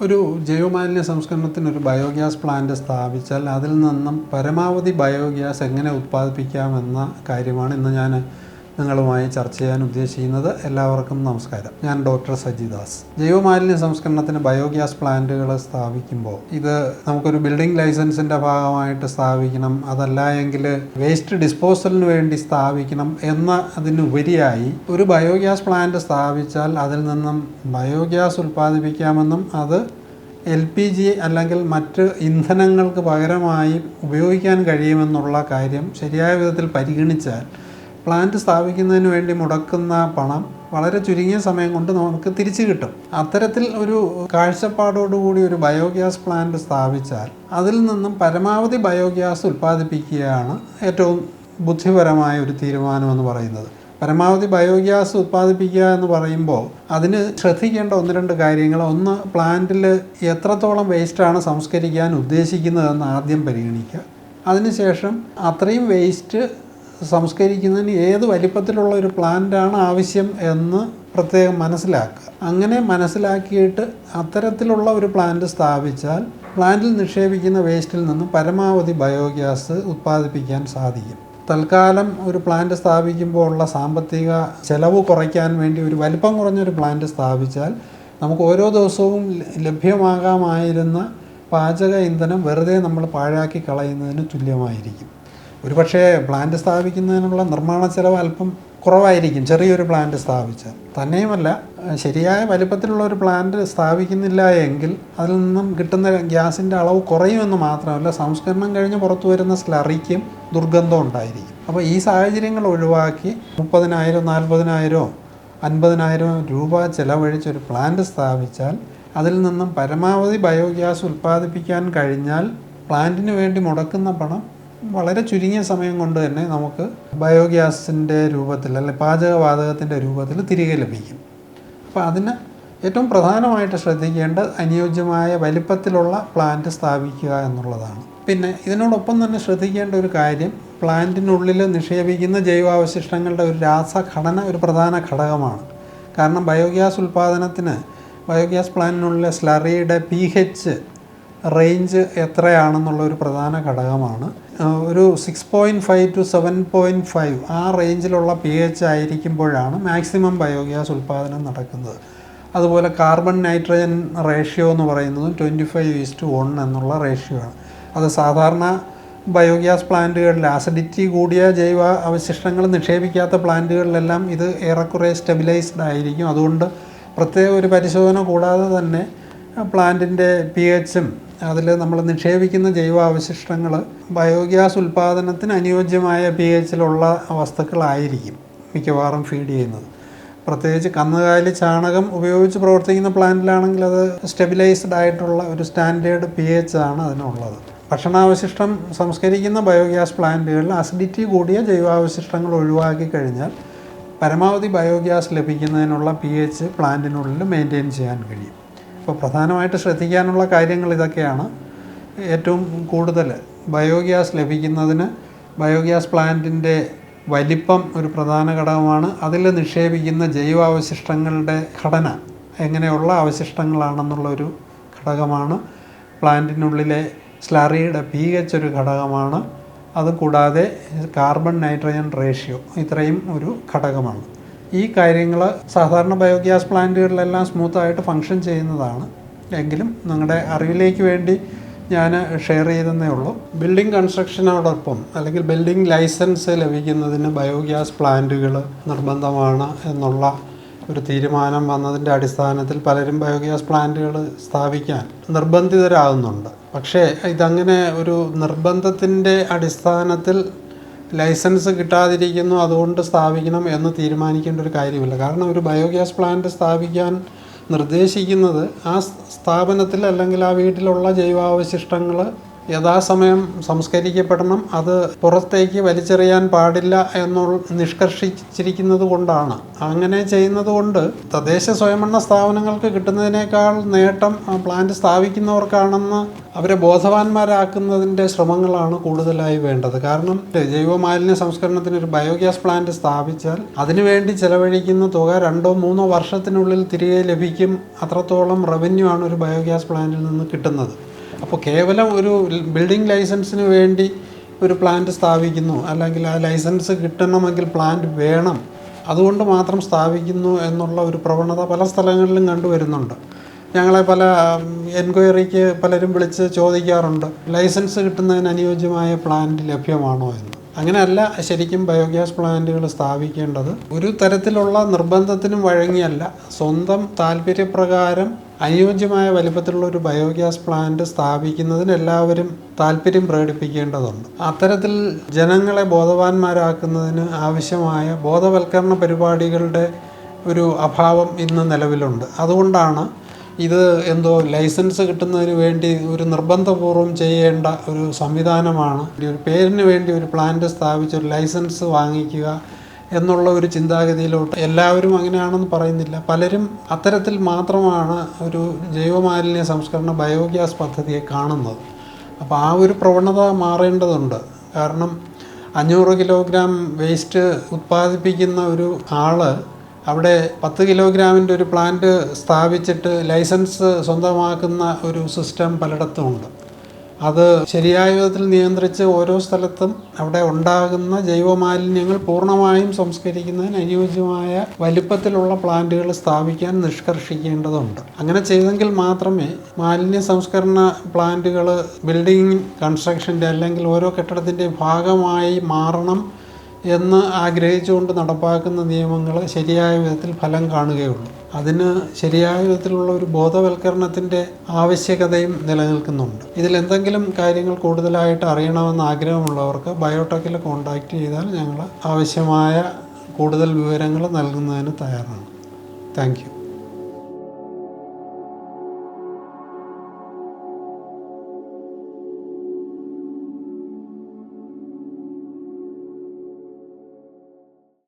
ഒരു ജൈവമാലിന്യ സംസ്കരണത്തിന് ഒരു biogas plant സ്ഥാപിച്ചാൽ അതിൽ നിന്നും പരമാവധി ബയോഗ്യാസ് എങ്ങനെ ഉത്പാദിപ്പിക്കാമെന്ന കാര്യമാണ് ഇന്ന് ഞാൻ നിങ്ങളുമായി ചർച്ച ചെയ്യാൻ ഉദ്ദേശിക്കുന്നത് എല്ലാവർക്കും നമസ്കാരം. ഞാൻ ഡോക്ടർ സജിദാസ് ജൈവമാലിന്യ സംസ്കരണത്തിന് ബയോഗ്യാസ് പ്ലാന്റുകൾ സ്ഥാപിക്കുമ്പോൾ ഇത് നമുക്കൊരു ബിൽഡിംഗ് ലൈസൻസിന്റെ ഭാഗമായിട്ട് സ്ഥാപിക്കണം അതല്ല എങ്കിൽ വേസ്റ്റ് ഡിസ്പോസലിന് വേണ്ടി സ്ഥാപിക്കണം എന്ന അതിനുപരിയായി ഒരു ബയോഗ്യാസ് പ്ലാന്റ് സ്ഥാപിച്ചാൽ അതിൽ നിന്നും ബയോഗ്യാസ് ഉൽപ്പാദിപ്പിക്കാമെന്നും അത് എൽ പി ജി അല്ലെങ്കിൽ മറ്റ് ഇന്ധനങ്ങൾക്ക് പകരമായി ഉപയോഗിക്കാൻ കഴിയുമെന്നുള്ള കാര്യം ശരിയായ വിധത്തിൽ പരിഗണിച്ചാൽ പ്ലാന്റ് സ്ഥാപിക്കുന്നതിന് വേണ്ടി മുടക്കുന്ന പണം വളരെ ചുരുങ്ങിയ സമയം കൊണ്ട് നമുക്ക് തിരിച്ചു കിട്ടും. അത്തരത്തിൽ ഒരു കാഴ്ചപ്പാടോടുകൂടി ഒരു ബയോഗ്യാസ് പ്ലാന്റ് സ്ഥാപിച്ചാൽ അതിൽ നിന്നും പരമാവധി ബയോഗ്യാസ് ഉൽപ്പാദിപ്പിക്കുകയാണ് ഏറ്റവും ബുദ്ധിപരമായ ഒരു തീരുമാനമെന്ന് പറയുന്നത്. പരമാവധി ബയോഗ്യാസ് ഉത്പാദിപ്പിക്കുക എന്ന് പറയുമ്പോൾ അതിന് ശ്രദ്ധിക്കേണ്ട ഒന്ന് രണ്ട് കാര്യങ്ങൾ. ഒന്ന് പ്ലാന്റിൽ എത്രത്തോളം വേസ്റ്റാണ് സംസ്കരിക്കാൻ ഉദ്ദേശിക്കുന്നതെന്ന് ആദ്യം പരിഗണിക്കുക. അതിനുശേഷം അത്രയും വേസ്റ്റ് സംസ്കരിക്കുന്നതിന് ഏത് വലിപ്പത്തിലുള്ള ഒരു പ്ലാന്റാണ് ആവശ്യം എന്ന് പ്രത്യേകം മനസ്സിലാക്കുക. അങ്ങനെ മനസ്സിലാക്കിയിട്ട് അത്തരത്തിലുള്ള ഒരു പ്ലാന്റ് സ്ഥാപിച്ചാൽ പ്ലാന്റിൽ നിക്ഷേപിക്കുന്ന വേസ്റ്റിൽ നിന്ന് പരമാവധി ബയോഗ്യാസ് ഉത്പാദിപ്പിക്കാൻ സാധിക്കും. തൽക്കാലം ഒരു പ്ലാന്റ് സ്ഥാപിക്കുമ്പോൾ ഉള്ള സാമ്പത്തിക ചെലവ് കുറയ്ക്കാൻ വേണ്ടി ഒരു വലിപ്പം കുറഞ്ഞൊരു പ്ലാന്റ് സ്ഥാപിച്ചാൽ നമുക്ക് ഓരോ ദിവസവും ലഭ്യമാകാമായിരുന്ന പാചക ഇന്ധനം വെറുതെ നമ്മൾ പാഴാക്കി കളയുന്നതിന് തുല്യമായിരിക്കും. ഒരുപക്ഷേ പ്ലാന്റ് സ്ഥാപിക്കുന്നതിനുള്ള നിർമ്മാണ ചെലവ് അല്പം കുറവായിരിക്കും ചെറിയൊരു പ്ലാന്റ് സ്ഥാപിച്ചാൽ. തന്നെയുമല്ല ശരിയായ വലിപ്പത്തിലുള്ള ഒരു പ്ലാന്റ് സ്ഥാപിക്കുന്നില്ല എങ്കിൽ അതിൽ നിന്നും കിട്ടുന്ന ഗ്യാസിന്റെ അളവ് കുറയുമെന്ന് മാത്രമല്ല സംസ്കരണം കഴിഞ്ഞ് പുറത്തു വരുന്ന സ്ലറിക്കും ദുർഗന്ധം ഉണ്ടായിരിക്കും. അപ്പോൾ ഈ സാഹചര്യങ്ങൾ ഒഴിവാക്കി മുപ്പതിനായിരം നാൽപ്പതിനായിരമോ അൻപതിനായിരം രൂപ ചിലവഴിച്ച് ഒരു പ്ലാന്റ് സ്ഥാപിച്ചാൽ അതിൽ നിന്നും പരമാവധി ബയോഗ്യാസ് ഉൽപ്പാദിപ്പിക്കാൻ കഴിഞ്ഞാൽ പ്ലാന്റിന് വേണ്ടി മുടക്കുന്ന പണം വളരെ ചുരുങ്ങിയ സമയം കൊണ്ട് തന്നെ നമുക്ക് ബയോഗ്യാസിന്റെ രൂപത്തിൽ അല്ലെങ്കിൽ പാചകവാതകത്തിന്റെ രൂപത്തിൽ തിരികെ ലഭിക്കും. അപ്പോൾ അതിന് ഏറ്റവും പ്രധാനമായിട്ട് ശ്രദ്ധിക്കേണ്ട അനുയോജ്യമായ വലിപ്പത്തിലുള്ള പ്ലാന്റ് സ്ഥാപിക്കുക എന്നുള്ളതാണ്. പിന്നെ ഇതിനോടൊപ്പം തന്നെ ശ്രദ്ധിക്കേണ്ട ഒരു കാര്യം പ്ലാന്റിനുള്ളിൽ നിക്ഷേപിക്കുന്ന ജൈവാവശിഷ്ടങ്ങളുടെ ഒരു രാസഘടന ഒരു പ്രധാന ഘടകമാണ്. കാരണം ബയോഗ്യാസ് ഉൽപ്പാദനത്തിന് ബയോഗ്യാസ് പ്ലാന്റിനുള്ളിലെ സ്ലറിയുടെ പി എച്ച് റേഞ്ച് എത്രയാണെന്നുള്ള ഒരു പ്രധാന ഘടകമാണ്. ഒരു six point five to seven point five ആ റേഞ്ചിലുള്ള പി എച്ച് ആയിരിക്കുമ്പോഴാണ് മാക്സിമം ബയോഗ്യാസ് ഉൽപ്പാദനം നടക്കുന്നത്. അതുപോലെ കാർബൺ നൈട്രജൻ റേഷ്യോ എന്ന് പറയുന്നത് twenty five is to one എന്നുള്ള റേഷ്യോ ആണ്. അത് സാധാരണ ബയോഗ്യാസ് പ്ലാന്റുകളിൽ ആസിഡിറ്റി കൂടിയ ജൈവ അവശിഷ്ടങ്ങൾ നിക്ഷേപിക്കാത്ത പ്ലാന്റുകളിലെല്ലാം ഇത് ഏറെക്കുറെ സ്റ്റെബിലൈസ്ഡ് ആയിരിക്കും. അതുകൊണ്ട് പ്രത്യേക ഒരു പരിശോധന കൂടാതെ തന്നെ പ്ലാന്റിന്റെ പി എച്ചും അതിൽ നമ്മൾ നിക്ഷേപിക്കുന്ന ജൈവാവശിഷ്ടങ്ങൾ ബയോഗ്യാസ് ഉൽപ്പാദനത്തിന് അനുയോജ്യമായ പി എച്ചിലുള്ള വസ്തുക്കളായിരിക്കും മിക്കവാറും ഫീഡ് ചെയ്യുന്നത്. പ്രത്യേകിച്ച് കന്നുകാലി ചാണകം ഉപയോഗിച്ച് പ്രവർത്തിക്കുന്ന പ്ലാന്റിലാണെങ്കിൽ അത് സ്റ്റെബിലൈസ്ഡ് ആയിട്ടുള്ള ഒരു സ്റ്റാൻഡേർഡ് പി എച്ച് ആണ് അതിനുള്ളത്. ഭക്ഷണാവശിഷ്ടം സംസ്കരിക്കുന്ന ബയോഗ്യാസ് പ്ലാന്റുകളിൽ അസിഡിറ്റി കൂടിയ ജൈവാവശിഷ്ടങ്ങൾ ഒഴിവാക്കി കഴിഞ്ഞാൽ പരമാവധി ബയോഗ്യാസ് ലഭിക്കുന്നതിനുള്ള പി എച്ച് പ്ലാന്റിനുള്ളിൽ മെയിന്റെയിൻ ചെയ്യാൻ കഴിയും. അപ്പോൾ പ്രധാനമായിട്ട് ശ്രദ്ധിക്കാനുള്ള കാര്യങ്ങൾ ഇതൊക്കെയാണ്. ഏറ്റവും കൂടുതൽ ബയോഗ്യാസ് ലഭിക്കുന്നതിന് ബയോഗ്യാസ് പ്ലാന്റിന്റെ വലിപ്പം ഒരു പ്രധാന ഘടകമാണ്. അതിൽ നിക്ഷേപിക്കുന്ന ജൈവാവശിഷ്ടങ്ങളുടെ ഘടന എങ്ങനെയുള്ള അവശിഷ്ടങ്ങളാണെന്നുള്ള ഒരു ഘടകമാണ്. പ്ലാന്റിനുള്ളിലെ സ്ലറിയുടെ പി എച്ച് ഒരു ഘടകമാണ്. അതുകൂടാതെ കാർബൺ നൈട്രജൻ റേഷ്യോ ഇത്രയും ഒരു ഘടകമാണ്. ഈ കാര്യങ്ങൾ സാധാരണ ബയോഗ്യാസ് പ്ലാന്റുകളിലെല്ലാം സ്മൂത്തായിട്ട് ഫങ്ഷൻ ചെയ്യുന്നതാണ്. എങ്കിലും നിങ്ങളുടെ അറിവിലേക്ക് വേണ്ടി ഞാൻ ഷെയർ ചെയ്തെന്നേ ഉള്ളൂ. ബിൽഡിംഗ് കൺസ്ട്രക്ഷനോടൊപ്പം അല്ലെങ്കിൽ ബിൽഡിംഗ് ലൈസൻസ് ലഭിക്കുന്നതിന് ബയോഗ്യാസ് പ്ലാന്റുകൾ നിർബന്ധമാണ് എന്നുള്ള ഒരു തീരുമാനം വന്നതിന്റെ അടിസ്ഥാനത്തിൽ പലരും ബയോഗ്യാസ് പ്ലാന്റുകൾ സ്ഥാപിക്കാൻ നിർബന്ധിതരാകുന്നുണ്ട്. പക്ഷേ ഇതങ്ങനെ ഒരു നിർബന്ധത്തിന്റെ അടിസ്ഥാനത്തിൽ ലൈസൻസ് കിട്ടാതിരിക്കുന്നു അതുകൊണ്ട് സ്ഥാപിക്കണം എന്ന് തീരുമാനിക്കേണ്ട ഒരു കാര്യമില്ല. കാരണം ഒരു ബയോഗ്യാസ് പ്ലാന്റ് സ്ഥാപിക്കാൻ നിർദ്ദേശിക്കുന്നത് ആ സ്ഥാപനത്തിൽ അല്ലെങ്കിൽ ആ വീട്ടിലുള്ള ജൈവാവശിഷ്ടങ്ങൾ യഥാസമയം സംസ്കരിക്കപ്പെടണം. അത് പുറത്തേക്ക് വലിച്ചെറിയാൻ പാടില്ല എന്നു നിഷ്കർഷിച്ചിരിക്കുന്നത് കൊണ്ടാണ്. അങ്ങനെ ചെയ്യുന്നത് കൊണ്ട് തദ്ദേശ സ്വയംഭരണ സ്ഥാപനങ്ങൾക്ക് കിട്ടുന്നതിനേക്കാൾ നേട്ടം പ്ലാന്റ് സ്ഥാപിക്കുന്നവർക്കാണെന്ന് അവരെ ബോധവാന്മാരാക്കുന്നതിന്റെ ശ്രമങ്ങളാണ് കൂടുതലായി വേണ്ടത്. കാരണം ജൈവ മാലിന്യ സംസ്കരണത്തിന് ഒരു ബയോഗ്യാസ് പ്ലാന്റ് സ്ഥാപിച്ചാൽ അതിനുവേണ്ടി ചെലവഴിക്കുന്ന തുക രണ്ടോ മൂന്നോ വർഷത്തിനുള്ളിൽ തിരികെ ലഭിക്കും. അത്രത്തോളം റവന്യൂ ആണ് ഒരു ബയോഗ്യാസ് പ്ലാന്റിൽ നിന്ന് കിട്ടുന്നത്. അപ്പോൾ കേവലം ഒരു ബിൽഡിംഗ് ലൈസൻസിന് വേണ്ടി ഒരു പ്ലാന്റ് സ്ഥാപിക്കുന്നു അല്ലെങ്കിൽ ആ ലൈസൻസ് കിട്ടണമെങ്കിൽ പ്ലാന്റ് വേണം അതുകൊണ്ട് മാത്രം സ്ഥാപിക്കുന്നു എന്നുള്ള ഒരു പ്രവണത പല സ്ഥലങ്ങളിലും കണ്ടുവരുന്നുണ്ട്. ഞങ്ങളെ പല എൻക്വയറിക്ക് പലരും വിളിച്ച് ചോദിക്കാറുണ്ട് ലൈസൻസ് കിട്ടുന്നതിന് അനുയോജ്യമായ പ്ലാന്റ് ലഭ്യമാണോ എന്ന്? അങ്ങനെയല്ല ശരിക്കും ബയോഗ്യാസ് പ്ലാന്റുകൾ സ്ഥാപിക്കേണ്ടത്. ഒരു തരത്തിലുള്ള നിർബന്ധത്തിനും വഴങ്ങിയല്ല. സ്വന്തം താല്പര്യപ്രകാരം അനുയോജ്യമായ വലിപ്പത്തിലുള്ള ഒരു ബയോഗ്യാസ് പ്ലാന്റ് സ്ഥാപിക്കുന്നതിന് എല്ലാവരും താല്പര്യം പ്രകടിപ്പിക്കേണ്ടതുണ്ട്. അത്തരത്തിൽ ജനങ്ങളെ ബോധവാന്മാരാക്കുന്നതിന് ആവശ്യമായ ബോധവൽക്കരണ പരിപാടികളുടെ ഒരു അഭാവം ഇന്ന് നിലവിലുണ്ട്. അതുകൊണ്ടാണ് ഇത് എന്തോ ലൈസൻസ് കിട്ടുന്നതിന് വേണ്ടി ഒരു നിർബന്ധപൂർവം ചെയ്യേണ്ട ഒരു സംവിധാനമാണ്. ഒരു പേരിന് വേണ്ടി ഒരു പ്ലാന്റ് സ്ഥാപിച്ച് ഒരു ലൈസൻസ് വാങ്ങിക്കുക എന്നുള്ള ഒരു ചിന്താഗതിയിലോട്ട് എല്ലാവരും അങ്ങനെയാണെന്ന് പറയുന്നില്ല. പലരും അത്തരത്തിൽ മാത്രമാണ് ഒരു ജൈവമാലിന്യ സംസ്കരണ ബയോഗ്യാസ് പദ്ധതിയെ കാണുന്നത്. അപ്പോൾ ആ ഒരു പ്രവണത മാറേണ്ടതുണ്ട്. കാരണം അഞ്ഞൂറ് കിലോഗ്രാം വേസ്റ്റ് ഉത്പാദിപ്പിക്കുന്ന ഒരു ആൾ അവിടെ പത്ത് കിലോഗ്രാമിന്റെ ഒരു പ്ലാന്റ് സ്ഥാപിച്ചിട്ട് ലൈസൻസ് സ്വന്തമാക്കുന്ന ഒരു സിസ്റ്റം പലയിടത്തും ഉണ്ട് അത് ശരിയായ വിധത്തിൽ നിയന്ത്രിച്ച് ഓരോ സ്ഥലത്തും അവിടെ ഉണ്ടാകുന്ന ജൈവമാലിന്യങ്ങൾ പൂർണമായും സംസ്കരിക്കുന്നതിന് അനുയോജ്യമായ വലിപ്പത്തിലുള്ള പ്ലാന്റുകൾ സ്ഥാപിക്കാൻ നിഷ്കർഷിക്കേണ്ടതുണ്ട്. അങ്ങനെ ചെയ്തെങ്കിൽ മാത്രമേ മാലിന്യ സംസ്കരണ പ്ലാന്റുകൾ ബിൽഡിംഗ് കൺസ്ട്രക്ഷന്റെ അല്ലെങ്കിൽ ഓരോ കെട്ടിടത്തിന്റെ ഭാഗമായി മാറണം എന്ന് ആഗ്രഹിച്ചുകൊണ്ട് നടപ്പാക്കുന്ന നിയമങ്ങൾ ശരിയായ വിധത്തിൽ ഫലം കാണുകയുള്ളൂ. അതിന് ശരിയായ വിധത്തിലുള്ള ഒരു ബോധവൽക്കരണത്തിന്റെ ആവശ്യകതയും നിലനിൽക്കുന്നുണ്ട്. ഇതിലെന്തെങ്കിലും കാര്യങ്ങൾ കൂടുതലായിട്ട് അറിയണമെന്ന് ആഗ്രഹമുള്ളവർക്ക് ബയോടെക്കിൽ കോൺടാക്റ്റ് ചെയ്താൽ ഞങ്ങൾ ആവശ്യമായ കൂടുതൽ വിവരങ്ങൾ നൽകുന്നതിന് തയ്യാറാണ്. താങ്ക്